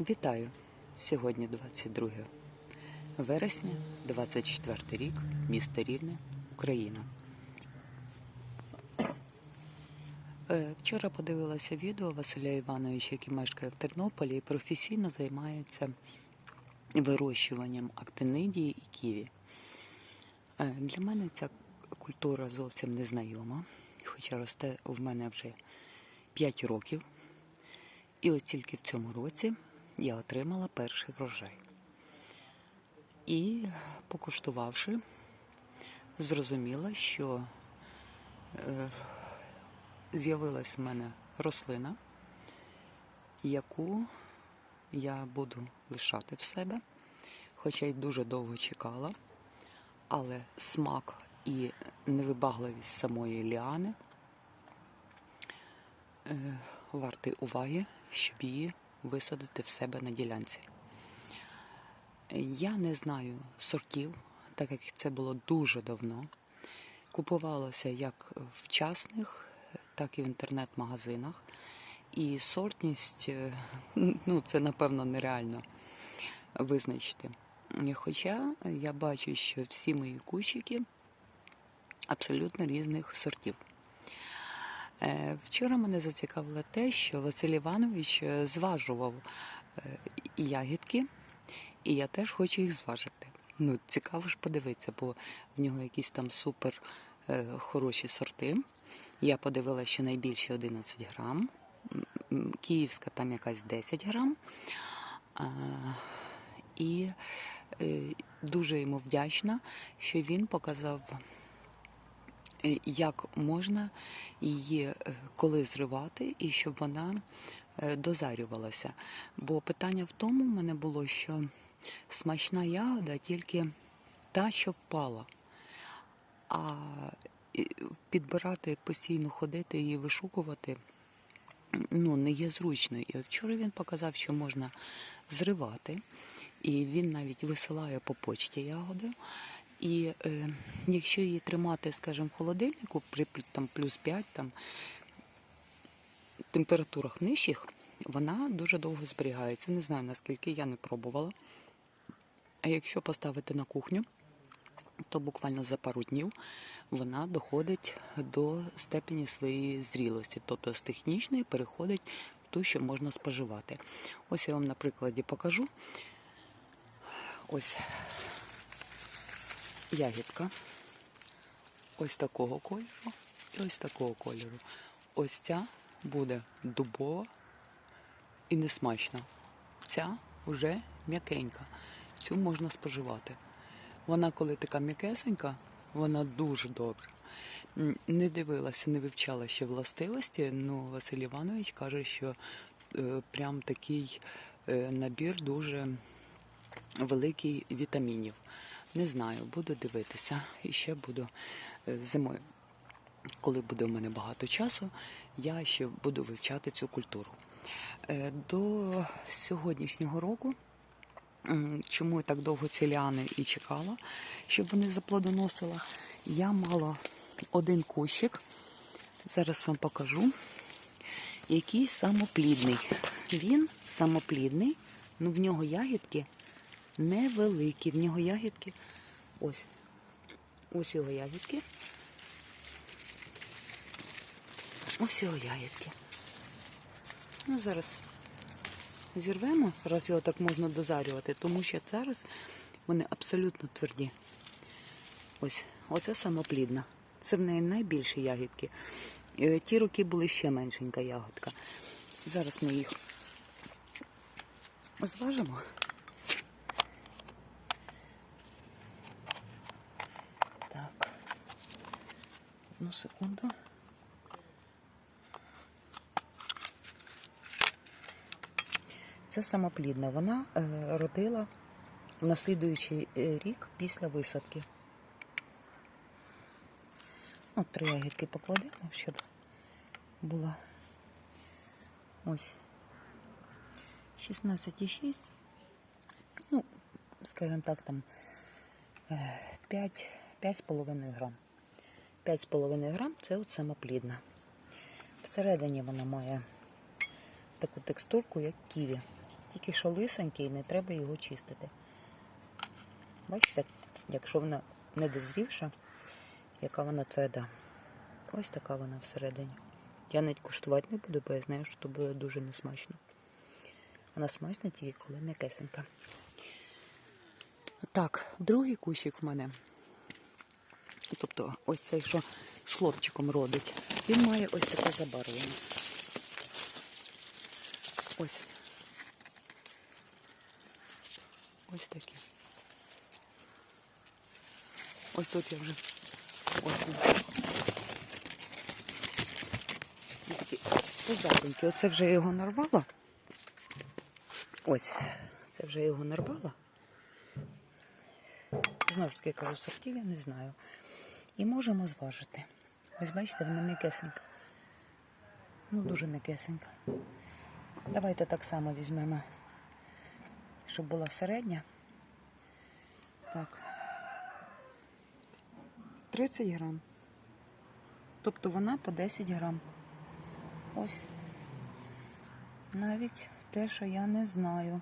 Вітаю! Сьогодні 22 вересня, 24 рік, місто Рівне, Україна. Е, Вчора подивилася відео Василя Івановича, який мешкає в Тернополі і професійно займається вирощуванням актинидії і ківі. Е, Для мене ця культура зовсім незнайома, хоча росте в мене вже 5 років. І от тільки в цьому році я отримала перший врожай. І покуштувавши, зрозуміла, що е, з'явилась в мене рослина, яку я буду лишати в себе, хоча й дуже довго чекала, але смак і невибагливість самої ліани е, вартий уваги, щоб її висадити в себе на ділянці. Я не знаю сортів, так як це було дуже давно. Купувалося як в частних, так і в інтернет-магазинах. І сортність, е, ну, це напевно нереально визначити. Хоча я бачу, що всі мої кущики абсолютно різних сортів. Е, Вчора мене зацікавило те, що Василь Іванович е, зважував е, ягідки, і я теж хочу їх зважити. Ну, цікаво ж подивитися, бо в нього якісь там супер хороші сорти. Я подивилася, що найбільші 11 грам, київська там якась 10 грам. І дуже йому вдячна, що він показав як можна її е, коли зривати і щоб вона е, дозарювалася. Бо питання в тому в мене було, що смачна ягода тільки та, що впала. А е, підбирати, постійно ходити і вишукувати ну, не є зручно. І вчора він показав, що можна зривати, і він навіть висилає по почті ягоди. І е, якщо її тримати, скажімо, в холодильнику при там, плюс 5 там, температурах нижчих, вона дуже довго зберігається. Не знаю наскільки я не пробувала. А якщо поставити на кухню, то буквально за пару днів вона доходить до степені своєї зрілості, тобто з технічної переходить в ту, що можна споживати. Ось я вам на прикладі покажу. Ось ягідка. Ось такого кольору і ось такого кольору. Ось ця буде дубова і несмачна. Ця вже м'якенька. Цю можна споживати. Вона, коли така м'якесенька, вона дуже добра. Не дивилася, не вивчала ще властивості. Ну, Василь Іванович каже, що е, прям такий е, набір дуже великий вітамінів. Не знаю, буду дивитися і ще буду е, зимою. Коли буде в мене багато часу, я ще буду вивчати цю культуру. Е, До сьогоднішнього року, чому я так довго ці ліани і чекала, щоб вони заплодоносила, я мала один кущик, зараз вам покажу, який самоплідний. Він самоплідний, ну в нього ягідки невеликі. В нього ягідки. Ось. Ось його ягідки. Ось його ягідки. Ну, зараз зірвемо, раз його так можна дозарювати, тому що зараз вони абсолютно тверді. Ось, оце самоплідна. Це в неї найбільші ягідки. Е, Ті роки були ще меншенька ягодка. Зараз ми їх зважимо. Одну секунду. Це самоплідна. Вона е, родила наслідуючий е, рік після висадки. От три ягідки покладемо, щоб була ось 16,6. Ну, скажімо так, там е, 5, 5,5 грам. 5,5 грам це от самоплідна. Всередині вона має таку текстурку, як ківі. тільки що лисенький, не треба його чистити. Бачите, якщо вона не дозрівша, яка вона тверда. Ось така вона всередині. Я навіть куштувати не буду, бо я знаю, що буде дуже несмачно. Вона смачна тільки коли м'якесенька. Так, другий кущик в мене. Тобто ось цей, що з хлопчиком родить. Він має ось таке забарвлення. Ось. Ось таке. Ось тут я вже. Ось. Він такий. Оце вже його нарвала. Ось. Це вже його нарвала. Знову ж таки кажу, сортів я не знаю. І можемо зважити. Ось бачите, вона м'якесенька. Ну, дуже м'якесенька. Давайте так само візьмемо, щоб була середня. Так. 30 грам. Тобто вона по 10 грам. Ось. Навіть те, що я не знаю.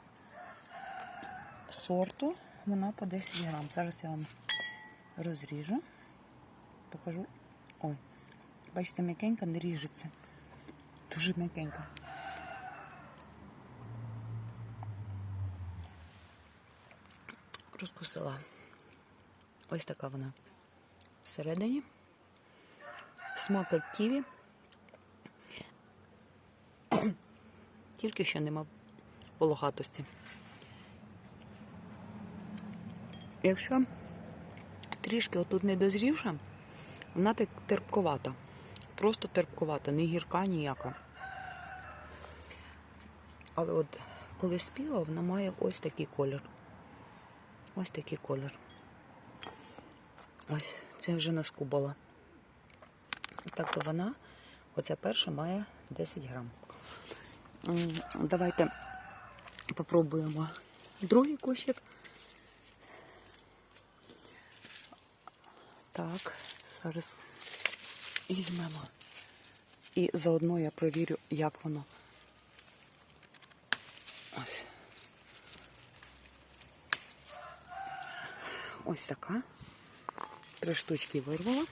Сорту вона по 10 грам. Зараз я вам розріжу. Покажу. Ой, бачите, м'якенька не ріжеться. Дуже м'якенька. Розкусила. Ось така вона всередині. Смак як ківі. Тільки ще нема волохатості. Якщо трішки отут не дозрівша, вона так терпковата. Просто терпковата, не гірка ніяка. Але от коли спіла, вона має ось такий колір. Ось такий колір. Ось, це вже наскубала. Так то вона, оця перша має 10 грам. Давайте попробуємо другий кущик. Так, зараз візьмемо. І заодно я провірю, як воно. Ось. Ось така. Три штучки вирвала.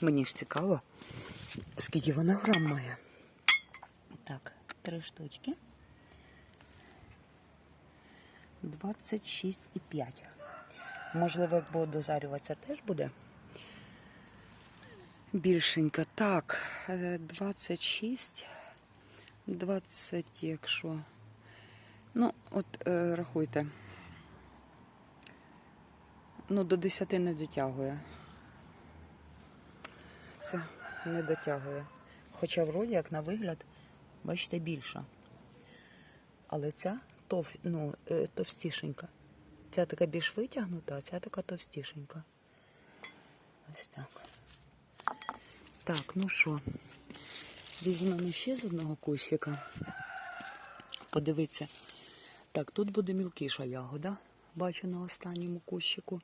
Мені ж цікаво, скільки вона грам має. Так, три штучки. 26,5. Можливо, як дозарюватися, теж буде більшенька. Так, е, 26, 20, якщо. Ну, от е, рахуйте. Ну, до 10 не дотягує. Це не дотягує. Хоча вроді, як на вигляд, бачите, більша. Але ця тов, ну, е, товстішенька. Ця така більш витягнута, а ця така товстішенька. Ось так. Так, ну що, візьмемо ще з одного кущика. Подивіться. Так, тут буде мілкіша ягода, бачу на останньому кущику.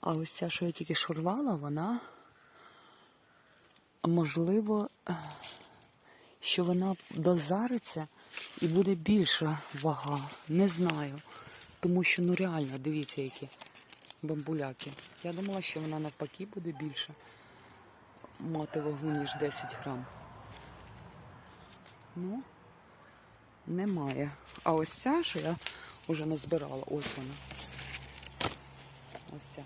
А ось ця, що я тільки шурвала, вона, можливо, що вона дозариться і буде більша вага. Не знаю. Тому що, ну реально, дивіться, які бамбуляки. Я думала, що вона навпаки буде більше мати вагу, ніж 10 грам. Ну, немає. А ось ця, що я вже назбирала, ось вона. Ось ця.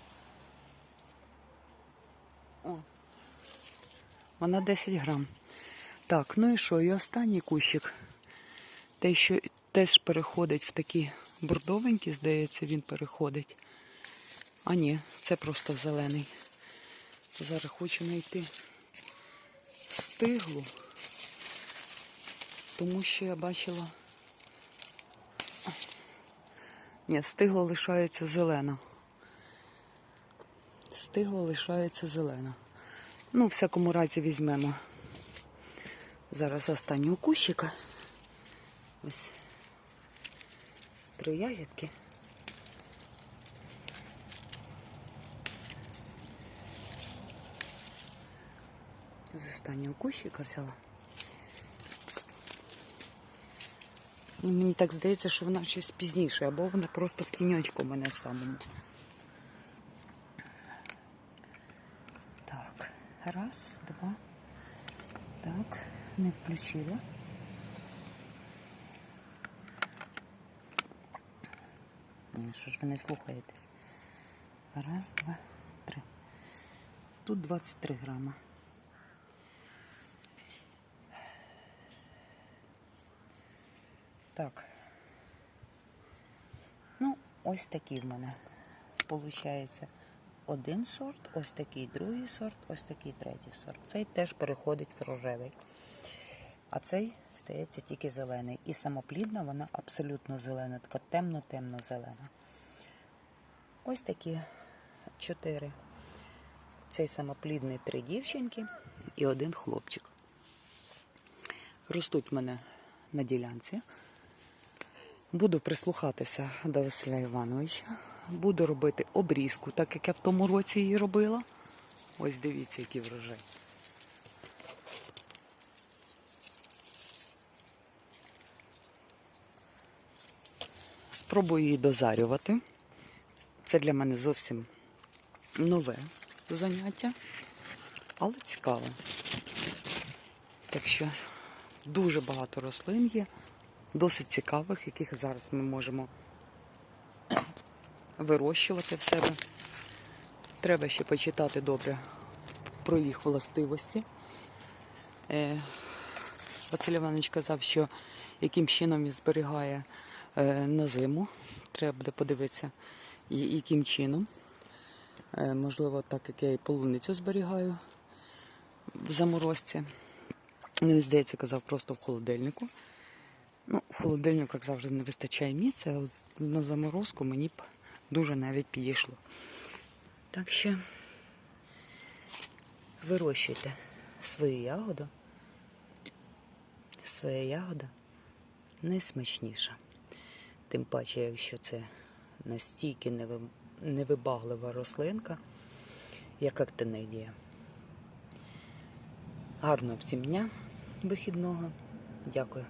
О. Вона 10 грам. Так, ну і що? І останній кущик. Те, що теж переходить в такі бордовенькі, здається, він переходить. А ні, це просто зелений. Зараз хочу знайти стиглу, тому що я бачила. Ні, стигла лишається зелена. Стигла лишається зелена. Ну, в всякому разі візьмемо. Зараз останнього кущика. Ось три ягідки. З останнього кущика взяла. Мені так здається, що вона щось пізніше, або вона просто в тіньочку мене самому. Так, раз, два. Так, не включила. Ні, Що ж ви не слухаєтесь? Раз, два, три. Тут 23 грама. Так. Ну, ось такий в мене. Получається один сорт, ось такий другий сорт, ось такий третій сорт. Цей теж переходить в рожевий. А цей стається тільки зелений. І самоплідна вона абсолютно зелена, така темно-темно зелена. Ось такі чотири. Цей самоплідний три дівчинки і один хлопчик. Ростуть мене на ділянці. Буду прислухатися до Василя Івановича. Буду робити обрізку, так як я в тому році її робила. Ось дивіться, який врожай. Спробую її дозарювати. Це для мене зовсім нове заняття, але цікаве. Так що дуже багато рослин є, досить цікавих, яких зараз ми можемо вирощувати в себе. Треба ще почитати добре про їх властивості. Е, Василь Іванович казав, що яким чином він зберігає на зиму. Треба буде подивитися, яким чином. Е, Можливо, так як я і полуницю зберігаю в заморозці. Мені здається, казав просто в холодильнику. Ну, в холодильнику, як завжди, не вистачає місця, а на заморозку мені б дуже навіть підійшло. Так що вирощуйте свою ягоду. Своя ягода найсмачніша. Тим паче, якщо це настільки невибаглива рослинка, як актинедія. Гарного всім дня вихідного. Дякую.